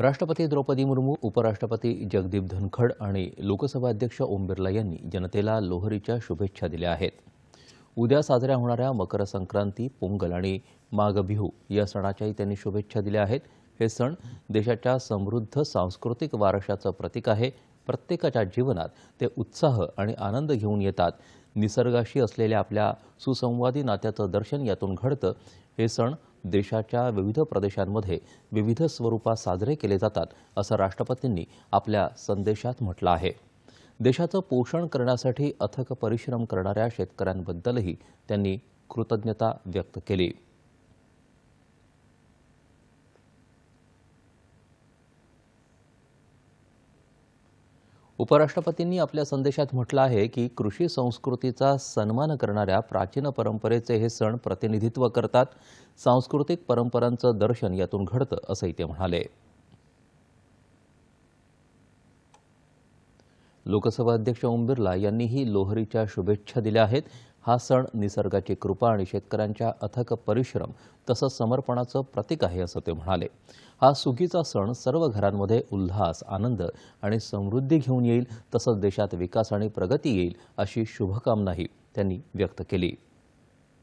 राष्ट्रपती द्रौपदी मुर्मू उपराष्ट्रपती जगदीप धनखड आणि लोकसभा अध्यक्ष ओम बिर्ला यांनी जनतेला लोहरीच्या शुभेच्छा दिल्या आहेत. उद्या साजऱ्या होणाऱ्या मकर संक्रांती पोंगल आणि माघ बिहू या सणाच्याही त्यांनी शुभेच्छा दिल्या आहेत. हे सण देशाच्या समृद्ध सांस्कृतिक वारशाचं प्रतीक आहे. प्रत्येकाच्या जीवनात ते उत्साह आणि आनंद घेऊन येतात. निसर्गाशी असलेल्या आपल्या सुसंवादी नात्याचं दर्शन यातून घडतं. हे सण देशाच्या विविध प्रदेशांमध्ये विविध स्वरूपात साजरे केले जातात असं राष्ट्रपतींनी आपल्या संदेशात म्हटलं आहे. देशाचं पोषण करण्यासाठी अथक परिश्रम करणाऱ्या शेतकऱ्यांबद्दलही त्यांनी कृतज्ञता व्यक्त केली. उपराष्ट्रपतींनी आपल्या संदेशात म्हटलं आहे की कृषी संस्कृतीचा सन्मान करणाऱ्या प्राचीन परंपरेचे हे सण प्रतिनिधित्व करतात. सांस्कृतिक परंपरांचं दर्शन यातून घडतं असंही ते म्हणाले. लोकसभा अध्यक्ष ओम बिर्ला यांनीही लोहरीच्या शुभेच्छा दिल्या आहेत. हा सण निसर्गाची कृपा आणि शेतकऱ्यांच्या अथक परिश्रम तसंच समर्पणाचं प्रतीक आहे असं ते म्हणाले. हा सुगीचा सण सर्व घरांमध्ये उल्हास आनंद आणि समृद्धी घेऊन येईल तसंच देशात विकास आणि प्रगती येईल अशी शुभकामनाही त्यांनी व्यक्त केली.